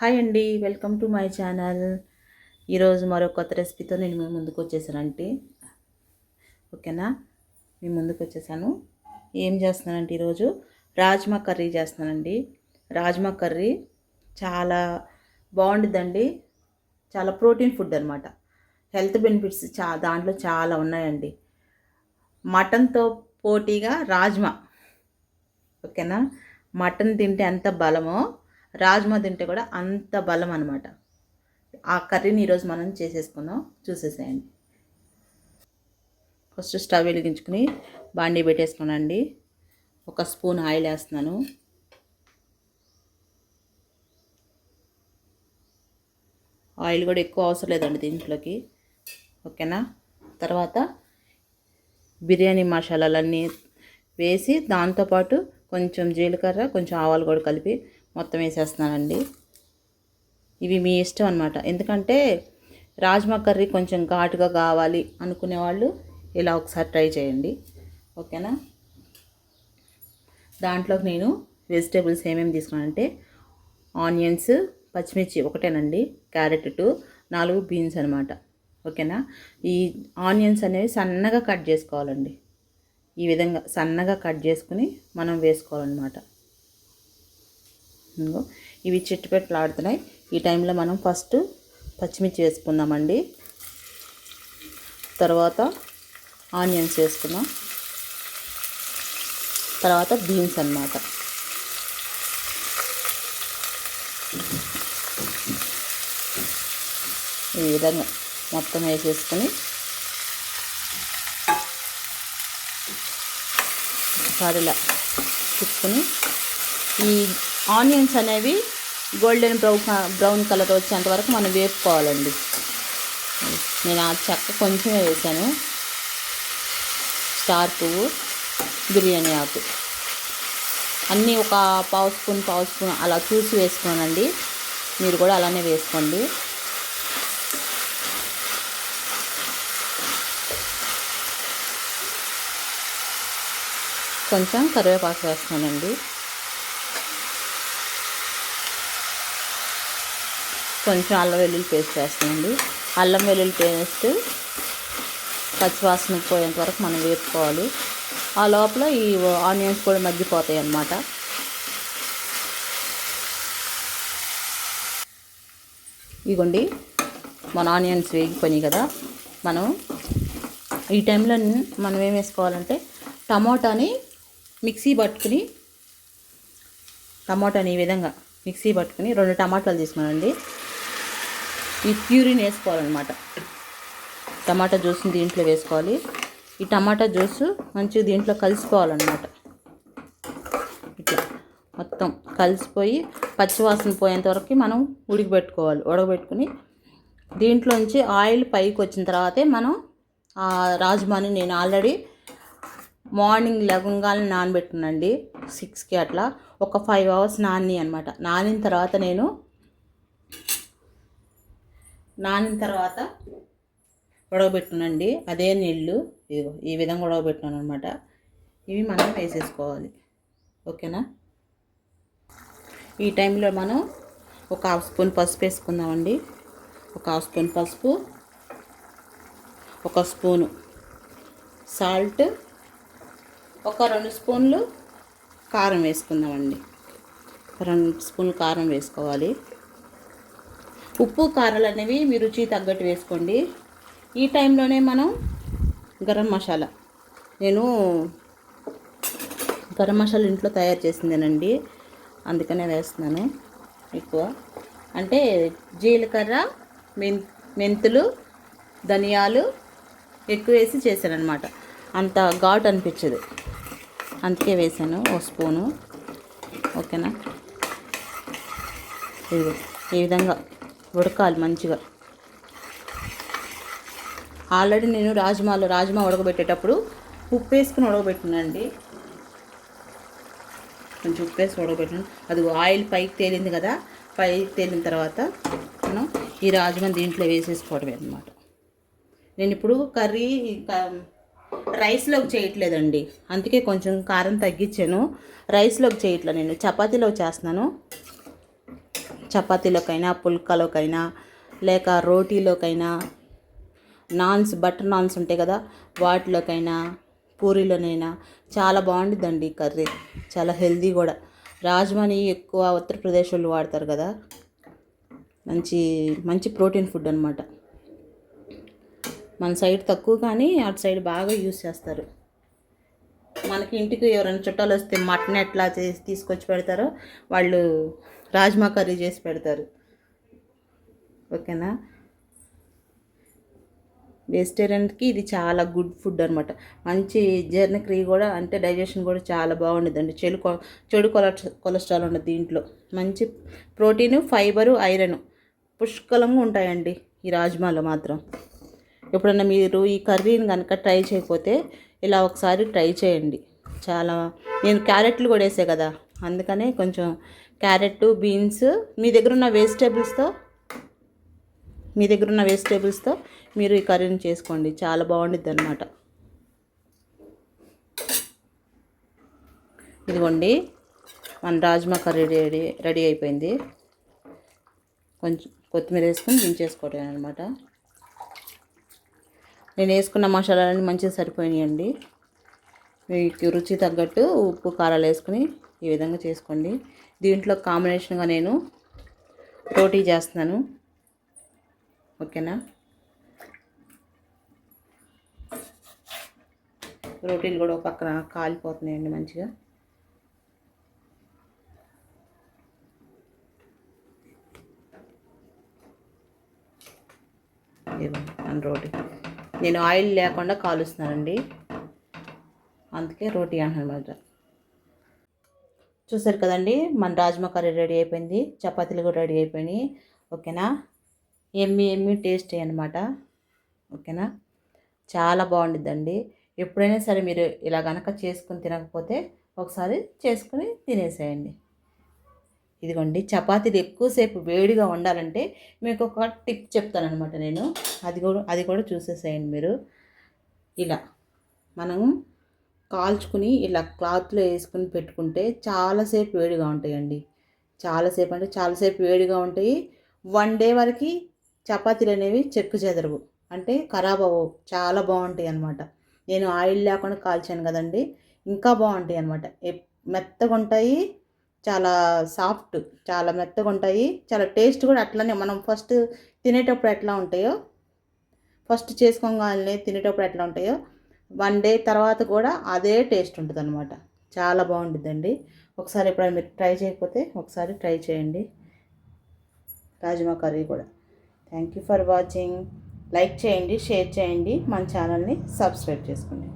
Hi అండి welcome to my channel. ఈరోజు మరో కొత్త రెసిపీతో నేను మీ ముందుకు వచ్చేసానంటే ఓకేనా? మీ ముందుకు వచ్చేసాను. ఏం చేస్తున్నానంటే ఈరోజు? రాజ్మా కర్రీ చేస్తున్నానండి. రాజ్మా కర్రీ చాలా బాగుంటుందండి చాలా ప్రోటీన్ ఫుడ్ అనమాట హెల్త్ బెనిఫిట్స్ చా దాంట్లో చాలా ఉన్నాయండి. మటన్తో పోటీగా రాజ్మా. ఓకేనా? మటన్ తింటే ఎంత బలమో రాజ్మా తింటే కూడా అంత బలం అనమాట ఆ కర్రీని ఈరోజు మనం చేసేసుకుందాం. చూసేసేయండి. ఫస్ట్ స్టవ్ వెలిగించుకుని బాండీ పెట్టేసుకునండి. ఒక స్పూన్ ఆయిల్ వేస్తున్నాను. ఆయిల్ కూడా ఎక్కువ అవసరం లేదండి దీంట్లోకి. ఓకేనా? తర్వాత బిర్యానీ మసాలాలన్నీ వేసి దాంతోపాటు కొంచెం జీలకర్ర కొంచెం ఆవాలు కూడా కలిపి మొత్తం వేసేస్తున్నానండి. ఇవి మీ ఇష్టం అనమాట ఎందుకంటే రాజ్మా కర్రీ కొంచెం ఘాటుగా కావాలి అనుకునే వాళ్ళు ఇలా ఒకసారి ట్రై చేయండి. ఓకేనా? దాంట్లోకి నేను వెజిటేబుల్స్ ఏమేమి తీసుకున్నానంటే ఆనియన్స్ పచ్చిమిర్చి ఒకటేనండి క్యారెట్ టూ నాలుగు బీన్స్ అనమాట ఓకేనా? ఈ ఆనియన్స్ అనేవి సన్నగా కట్ చేసుకోవాలండి. ఈ విధంగా సన్నగా కట్ చేసుకుని మనం వేసుకోవాలన్నమాట. ఇంకో ఇవి చిట్టుపెట్టలాడుతున్నాయి. ఈ టైంలో మనం ఫస్ట్ పచ్చిమిర్చి వేసుకుందామండి. తర్వాత ఆనియన్స్ వేసుకుందాం. తర్వాత బీన్స్ అన్నమాట. ఈ విధంగా మొత్తం వేసేసుకొని ఒకసారి ఇలా తిప్పుకొని ఈ ఆనియన్స్ అనేవి గోల్డెన్ బ్రౌన్ బ్రౌన్ కలర్ వచ్చేంత వరకు మనం వేపుకోవాలండి. నేను ఆ చెక్క కొంచెమే వేసాను. స్టార్ పువ్వు బిర్యానీ ఆకు. అన్నీ ఒక పావు స్పూన్ పావు స్పూన్ అలా చూసి వేసుకోనండి. మీరు కూడా అలానే వేసుకోండి. కొంచెం కరివేపాకు వేస్తున్నానండి కొంచెం అల్లం వెల్లుల్లి పేస్ట్ వేస్తామండి. అల్లం వెల్లుల్లి పేస్ట్ పచ్చివాసన పోయేంత వరకు మనం వేపుకోవాలి. ఆ లోపల ఈ ఆనియన్స్ కూడా మగ్గిపోతాయి అన్నమాట. ఇగోండి మన ఆనియన్స్ వేగిపోయినాయి కదా. మనం ఈ టైంలో మనం ఏం వేసుకోవాలంటే టమోటాని మిక్సీ పట్టుకుని టమాటాని ఈ విధంగా మిక్సీ పట్టుకుని రెండు టమాటాలు తీసుకున్నానండి ఈ ప్యూరిని వేసుకోవాలన్నమాట. టమాటా జ్యూస్ని దీంట్లో వేసుకోవాలి. ఈ టమాటా జ్యూస్ మంచిగా దీంట్లో కలిసిపోవాలన్నమాట. ఇట్లా మొత్తం కలిసిపోయి పచ్చివాసన పోయేంత వరకు మనం ఉడికిపెట్టుకోవాలి. ఉడకబెట్టుకుని దీంట్లోంచి ఆయిల్ పైకి వచ్చిన తర్వాతే మనం ఆ రాజ్మాని నేను ఆల్రెడీ మార్నింగ్ లెవెన్గానే నానబెట్టునండి. సిక్స్కి అట్లా ఒక ఫైవ్ అవర్స్ నాని అనమాట నానిన తర్వాత నేను నానిన తర్వాత ఉడకబెట్టునండి. అదే నీళ్ళు. ఇదిగో ఈ విధంగా ఉడకబెట్టాను అనమాట ఇవి మనం వేసేసుకోవాలి. ఓకేనా? ఈ టైంలో మనం ఒక హాఫ్ స్పూన్ పసుపు వేసుకుందామండి. ఒక హాఫ్ స్పూన్ పసుపు ఒక స్పూను సాల్ట్ ఒక రెండు స్పూన్లు కారం వేసుకుందామండి. రెండు స్పూన్లు కారం వేసుకోవాలి. ఉప్పు కారాలు అనేవి మీ రుచి తగ్గట్టు వేసుకోండి. ఈ టైంలోనే మనం గరం మసాలా. నేను గరం మసాలా ఇంట్లో తయారు చేసిందేనండి. అందుకనే వేస్తున్నాను ఎక్కువ. అంటే జీలకర్ర మెన్ మెంతులు ధనియాలు ఎక్కువ వేసి చేశాను అనమాట అంత ఘాట్ అనిపించదు. అందుకే వేసాను ఓ స్పూను. ఓకేనా? ఇది ఈ విధంగా ఉడకాలి మంచిగా. ఆల్రెడీ నేను రాజ్మాలో రాజ్మా ఉడకబెట్టేటప్పుడు ఉప్పు వేసుకుని ఉడకబెట్టినండి. కొంచెం ఉప్పు వేసి ఉడకబెట్టినాను అది ఆయిల్ పైకి తేలింది కదా పైకి తేలిన తర్వాత మనం ఈ రాజ్మా దీంట్లో వేసేసుకోవడమే అనమాట నేను ఇప్పుడు కర్రీ రైస్లోకి చేయట్లేదండి. అందుకే కొంచెం కారం తగ్గించాను. రైస్లోకి చేయట్లే నేను. చపాతీలో చేస్తున్నాను. చపాతీలోకైనా పుల్కాలోకైనా లేక రోటీలోకైనా నాన్స్ బటర్ నాన్స్ ఉంటాయి కదా వాటిలోకైనా పూరీలోనైనా చాలా బాగుంటుందండి కర్రీ. చాలా హెల్దీ కూడా. రాజమాని ఎక్కువ ఉత్తరప్రదేశ్ వాళ్ళు వాడతారు కదా మంచి మంచి ప్రోటీన్ ఫుడ్ అనమాట మన సైడ్ తక్కువ కానీ అటు సైడ్ బాగా యూస్ చేస్తారు. మనకి ఇంటికి ఎవరైనా చుట్టాలు వస్తే మటన్ ఎట్లా చేసి తీసుకొచ్చి పెడతారో వాళ్ళు రాజ్మా కర్రీ చేసి పెడతారు. ఓకేనా? వెజిటేరియన్కి ఇది చాలా గుడ్ ఫుడ్ అనమాట మంచి జీర్ణక్రియ కూడా అంటే డైజెషన్ కూడా చాలా బాగుండేదండి చెడు చెడు కొలెస్ట్రా కొలెస్ట్రాల్ ఉండదు దీంట్లో. మంచి ప్రోటీన్ ఫైబరు ఐరన్ పుష్కలంగా ఉంటాయండి ఈ రాజ్మాలో మాత్రం. ఎప్పుడన్నా మీరు ఈ కర్రీని కనుక ట్రై చేయకపోతే ఇలా ఒకసారి ట్రై చేయండి. చాలా నేను క్యారెట్లు కూడా వేసే కదా అందుకనే కొంచెం క్యారెట్ బీన్స్ మీ దగ్గర ఉన్న వెజిటేబుల్స్తో మీ దగ్గర ఉన్న వెజిటేబుల్స్తో మీరు ఈ కర్రీని చేసుకోండి. చాలా బాగుండిద్ది అనమాట ఇదిగోండి మన రాజ్మా కర్రీ రెడీ రెడీ అయిపోయింది. కొంచెం కొత్తిమీర వేసుకొని దించేసుకోవటం అనమాట నేను వేసుకున్న మసాలాలన్నీ మంచిగా సరిపోయినాయండి. మీకు రుచి తగ్గట్టు ఉప్పు కారాలు వేసుకుని ఈ విధంగా చేసుకోండి. దీంట్లో కాంబినేషన్గా నేను రోటీ చేస్తున్నాను. ఓకేనా? రోటీలు కూడా ఒక పక్కన కాలిపోతున్నాయండి మంచిగా. ఇదిగోండి రోటీ. నేను ఆయిల్ లేకుండా కాలుస్తున్నానండి. అందుకే రోటీ అంటున్నమాట చూసారు కదండి మన రాజ్మా కర్రీ రెడీ అయిపోయింది చపాతీలు కూడా రెడీ అయిపోయినాయి. ఓకేనా? ఎమ్మి ఎమ్మి టేస్ట్ అనమాట ఓకేనా? చాలా బాగుండిద్దండి. ఎప్పుడైనా సరే మీరు ఇలా కనుక చేసుకుని తినకపోతే ఒకసారి చేసుకుని తినేసేయండి. ఇదిగోండి చపాతీలు ఎక్కువసేపు వేడిగా ఉండాలంటే మీకు ఒక టిప్ చెప్తానమాట నేను. అది కూడా అది కూడా చూసేసేయండి మీరు. ఇలా మనం కాల్చుకుని ఇలా క్లాత్లో వేసుకుని పెట్టుకుంటే చాలాసేపు వేడిగా ఉంటాయండి. చాలాసేపు అంటే చాలాసేపు వేడిగా ఉంటాయి. వన్ డే వరకు చపాతీలు అనేవి చెక్కు చెదరవు. అంటే ఖరాబ్ అవ్వవు. చాలా బాగుంటాయి అన్నమాట. నేను ఆయిల్ లేకుండా కాల్చాను కదండి. ఇంకా బాగుంటాయి అన్నమాట. మెత్తగా ఉంటాయి. చాలా సాఫ్ట్ చాలా మెత్తగా ఉంటాయి. చాలా టేస్ట్ కూడా అట్లనే మనం ఫస్ట్ తినేటప్పుడు ఎట్లా ఉంటాయో ఫస్ట్ చేసుకోగానే తినేటప్పుడు ఎట్లా ఉంటాయో వన్ డే తర్వాత కూడా అదే టేస్ట్ ఉంటుంది అనమాట చాలా బాగుంటుందండి. ఒకసారి ఎప్పుడైనా మీరు ట్రై చేయకపోతే ఒకసారి ట్రై చేయండి. రాజ్మా కర్రీ కూడా. Thank you for watching like చేయండి షేర్ చేయండి. మన ఛానల్ని సబ్స్క్రైబ్ చేసుకోండి.